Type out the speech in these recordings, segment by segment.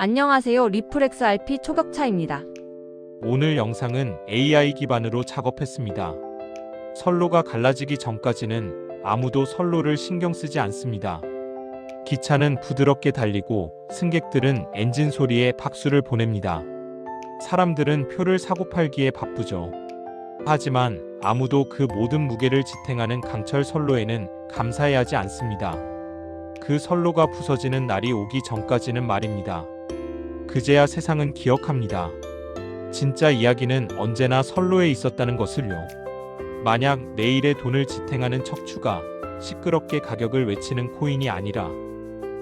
안녕하세요. 리플렉스 RP 초격차입니다. 오늘 영상은 AI 기반으로 작업했습니다. 선로가 갈라지기 전까지는 아무도 선로를 신경 쓰지 않습니다. 기차는 부드럽게 달리고 승객들은 엔진 소리에 박수를 보냅니다. 사람들은 표를 사고 팔기에 바쁘죠. 하지만 아무도 그 모든 무게를 지탱하는 강철 선로에는 감사해하지 않습니다. 그 선로가 부서지는 날이 오기 전까지는 말입니다. 그제야 세상은 기억합니다. 진짜 이야기는 언제나 선로에 있었다는 것을요. 만약 내일의 돈을 지탱하는 척추가 시끄럽게 가격을 외치는 코인이 아니라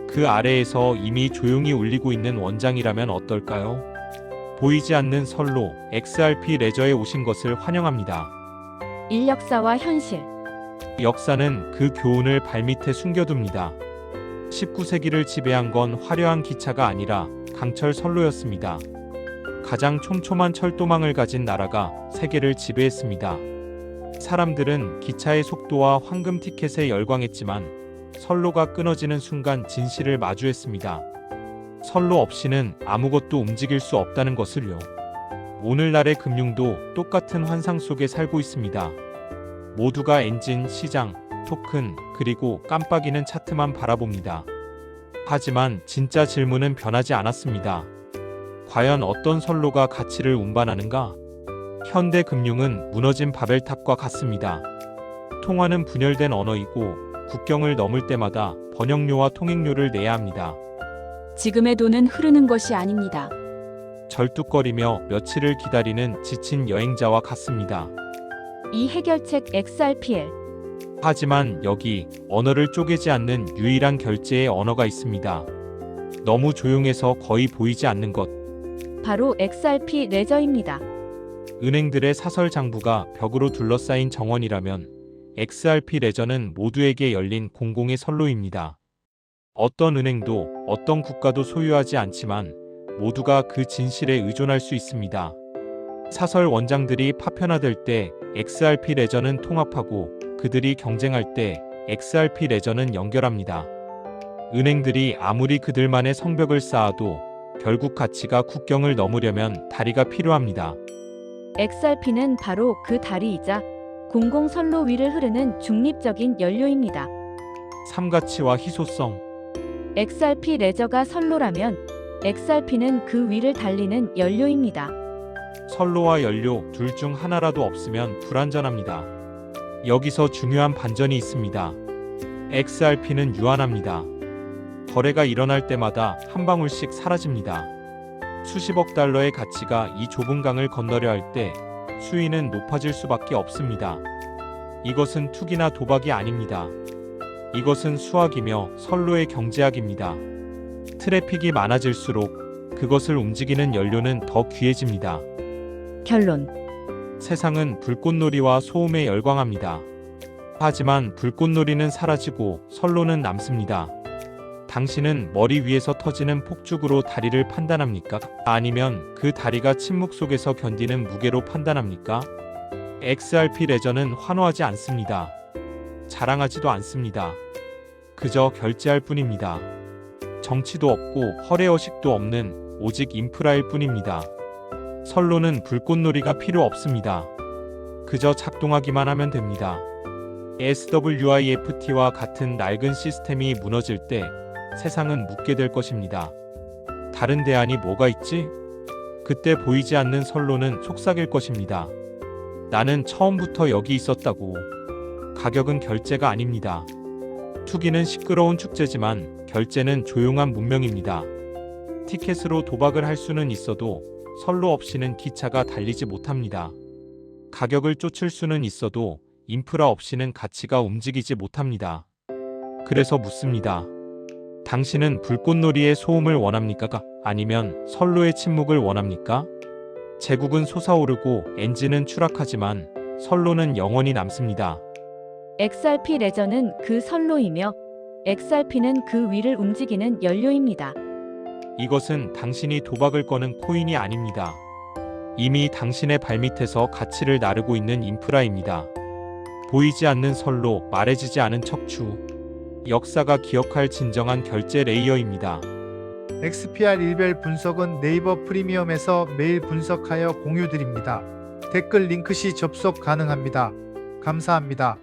그 아래에서 이미 조용히 울리고 있는 원장이라면 어떨까요? 보이지 않는 선로 XRP 레저에 오신 것을 환영합니다. 인력사와 현실. 역사는 그 교훈을 발밑에 숨겨둡니다. 19세기를 지배한 건 화려한 기차가 아니라 강철 선로였습니다. 가장 촘촘한 철도망을 가진 나라가 세계를 지배했습니다. 사람들은 기차의 속도와 황금 티켓에 열광했지만 선로가 끊어지는 순간 진실을 마주했습니다. 선로 없이는 아무것도 움직일 수 없다는 것을요. 오늘날의 금융도 똑같은 환상 속에 살고 있습니다. 모두가 엔진, 시장, 토큰, 그리고 깜빡이는 차트만 바라봅니다. 하지만 진짜 질문은 변하지 않았습니다. 과연 어떤 선로가 가치를 운반하는가? 현대 금융은 무너진 바벨탑과 같습니다. 통화는 분열된 언어이고 국경을 넘을 때마다 번역료와 통행료를 내야 합니다. 지금의 돈은 흐르는 것이 아닙니다. 절뚝거리며 며칠을 기다리는 지친 여행자와 같습니다. 이 해결책 XRPL. 하지만 여기 언어를 쪼개지 않는 유일한 결제의 언어가 있습니다. 너무 조용해서 거의 보이지 않는 것. 바로 XRP 레저입니다. 은행들의 사설 장부가 벽으로 둘러싸인 정원이라면 XRP 레저는 모두에게 열린 공공의 선로입니다. 어떤 은행도 어떤 국가도 소유하지 않지만 모두가 그 진실에 의존할 수 있습니다. 사설 원장들이 파편화될 때 XRP 레저는 통합하고 그들이 경쟁할 때 XRP 레저는 연결합니다. 은행들이 아무리 그들만의 성벽을 쌓아도 결국 가치가 국경을 넘으려면 다리가 필요합니다. XRP는 바로 그 다리이자 공공 선로 위를 흐르는 중립적인 연료입니다. 삼가치와 희소성, XRP 레저가 선로라면 XRP는 그 위를 달리는 연료입니다. 선로와 연료 둘 중 하나라도 없으면 불안전합니다. 여기서 중요한 반전이 있습니다. XRP는 유한합니다. 거래가 일어날 때마다 한 방울씩 사라집니다. 수십억 달러의 가치가 이 좁은 강을 건너려 할 때 수위는 높아질 수밖에 없습니다. 이것은 투기나 도박이 아닙니다. 이것은 수학이며 선로의 경제학입니다. 트래픽이 많아질수록 그것을 움직이는 연료는 더 귀해집니다. 결론. 세상은 불꽃놀이와 소음에 열광합니다. 하지만 불꽃놀이는 사라지고 선로는 남습니다. 당신은 머리 위에서 터지는 폭죽으로 다리를 판단합니까? 아니면 그 다리가 침묵 속에서 견디는 무게로 판단합니까? XRP 레저는 환호하지 않습니다. 자랑하지도 않습니다. 그저 결제할 뿐입니다. 정치도 없고 허례허식도 없는 오직 인프라일 뿐입니다. 선로는 불꽃놀이가 필요 없습니다. 그저 작동하기만 하면 됩니다. SWIFT와 같은 낡은 시스템이 무너질 때 세상은 묻게 될 것입니다. 다른 대안이 뭐가 있지? 그때 보이지 않는 선로는 속삭일 것입니다. 나는 처음부터 여기 있었다고. 가격은 결제가 아닙니다. 투기는 시끄러운 축제지만 결제는 조용한 문명입니다. 티켓으로 도박을 할 수는 있어도 선로 없이는 기차가 달리지 못합니다. 가격을 쫓을 수는 있어도 인프라 없이는 가치가 움직이지 못합니다. 그래서 묻습니다. 당신은 불꽃놀이의 소음을 원합니까? 아니면 선로의 침묵을 원합니까? 제국은 솟아오르고 엔진은 추락하지만 선로는 영원히 남습니다. XRP 레저는 그 선로이며 XRP는 그 위를 움직이는 연료입니다. 이것은 당신이 도박을 거는 코인이 아닙니다. 이미 당신의 발밑에서 가치를 나르고 있는 인프라입니다. 보이지 않는 선로, 말해지지 않은 척추. 역사가 기억할 진정한 결제 레이어입니다. XPR 일별 분석은 네이버 프리미엄에서 매일 분석하여 공유드립니다. 댓글 링크 시 접속 가능합니다. 감사합니다.